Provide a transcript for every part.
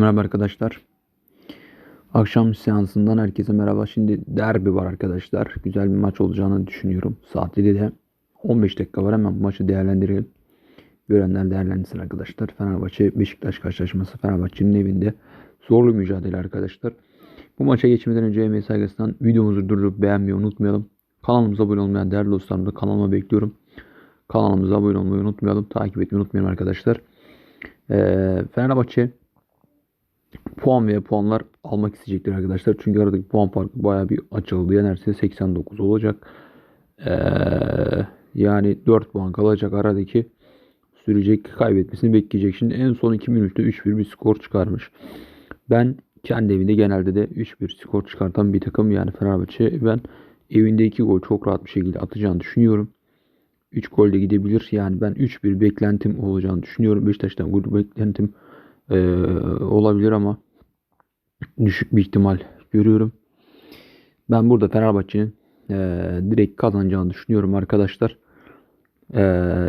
Merhaba arkadaşlar. Akşam seansından herkese merhaba. Şimdi derbi var arkadaşlar. Güzel bir maç olacağını düşünüyorum. Saat 7'de 15 dakika var. Hemen bu maçı değerlendirelim. Görenler değerlendirsin arkadaşlar. Fenerbahçe Beşiktaş karşılaşması Fenerbahçe'nin evinde. Zorlu mücadele arkadaşlar. Bu maça geçmeden önce emeği saygısından videomuzu durdurup beğenmeyi unutmayalım. Kanalımıza abone olmayan değerli dostlarım da kanalıma bekliyorum. Kanalımıza abone olmayı unutmayalım. Takip etmeyi unutmayalım arkadaşlar. Ee, Fenerbahçe puan veya puanlar almak isteyecektir arkadaşlar. Çünkü aradaki puan farkı bayağı bir açıldı. Yenerse 89 olacak. Ee, yani 4 puan kalacak aradaki sürecek kaybetmesini bekleyecek. Şimdi en son 2003'te 3-1 bir skor çıkarmış. Ben kendi evinde genelde de 3-1 skor çıkartan bir takım yani Fenerbahçe ben evinde 2 gol çok rahat bir şekilde atacağını düşünüyorum. 3 gol de gidebilir. Yani ben 3-1 beklentim olacağını düşünüyorum. Beşiktaş'tan gol beklentim ee, olabilir ama düşük bir ihtimal görüyorum. Ben burada Fenerbahçe'nin e, direkt kazanacağını düşünüyorum arkadaşlar. E,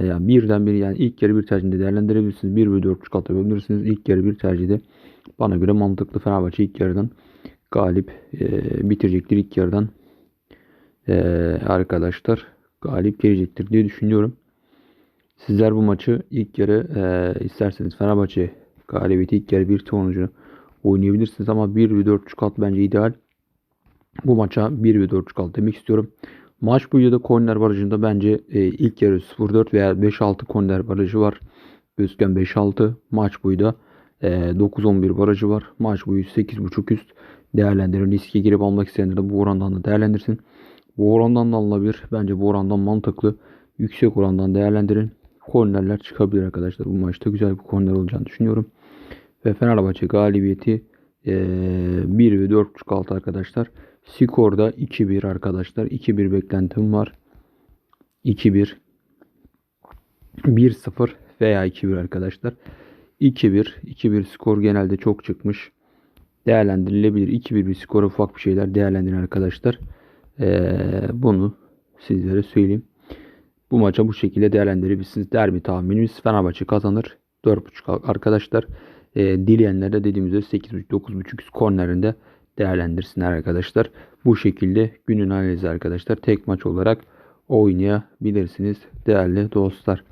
yani birden bir yani ilk yarı bir tercihinde değerlendirebilirsiniz. 1 ve 4 atabilirsiniz. İlk yarı bir tercihde bana göre mantıklı Fenerbahçe ilk yarıdan galip e, bitirecektir ilk yarıdan e, arkadaşlar galip gelecektir diye düşünüyorum. Sizler bu maçı ilk yarı e, isterseniz Fenerbahçe galibiyeti ilk yarı bir sonucu oynayabilirsiniz ama 1 ve 4 alt bence ideal. Bu maça 1 ve 4 alt demek istiyorum. Maç boyu da korner barajında bence e, ilk yarı 0-4 veya 5-6 korner barajı var. Özgen 5-6 maç boyu da e, 9-11 barajı var. Maç boyu 8.5 üst değerlendirin. Riske girip almak isteyenler de bu orandan da değerlendirsin. Bu orandan da alınabilir. Bence bu orandan mantıklı. Yüksek orandan değerlendirin. Kornerler çıkabilir arkadaşlar. Bu maçta güzel bir korner olacağını düşünüyorum. Ve Fenerbahçe galibiyeti e, 1 ve 4.5 altı arkadaşlar. Skorda 2-1 arkadaşlar. 2-1 beklentim var. 2-1 1-0 veya 2-1 arkadaşlar. 2-1 2-1 skor genelde çok çıkmış. Değerlendirilebilir. 2-1 bir skor ufak bir şeyler değerlendirin arkadaşlar. Ee, bunu sizlere söyleyeyim. Bu maça bu şekilde değerlendirebilirsiniz. Derbi tahminimiz Fenerbahçe kazanır. 4.5 arkadaşlar. E, dileyenler de dediğim üzere 8.5-9.5 kornerinde değerlendirsinler arkadaşlar. Bu şekilde günün analizi arkadaşlar tek maç olarak oynayabilirsiniz değerli dostlar.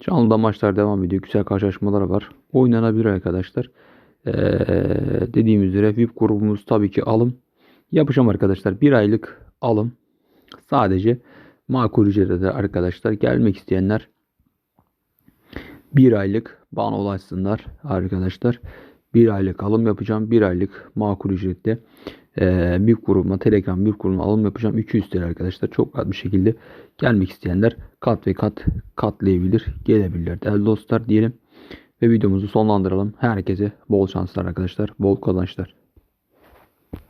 Canlıda maçlar devam ediyor. Güzel karşılaşmalar var. Oynanabilir arkadaşlar. Ee, dediğim üzere VIP grubumuz tabii ki alım. Yapacağım arkadaşlar. Bir aylık alım. Sadece makul ücrete arkadaşlar gelmek isteyenler bir aylık bana ulaşsınlar arkadaşlar. Bir aylık alım yapacağım. Bir aylık makul ücrette ee, bir grubuma Telegram bir grubuma alım yapacağım. 200 TL arkadaşlar. Çok rahat bir şekilde gelmek isteyenler kat ve kat katlayabilir. Gelebilirler değerli dostlar diyelim. Ve videomuzu sonlandıralım. Herkese bol şanslar arkadaşlar. Bol kazançlar.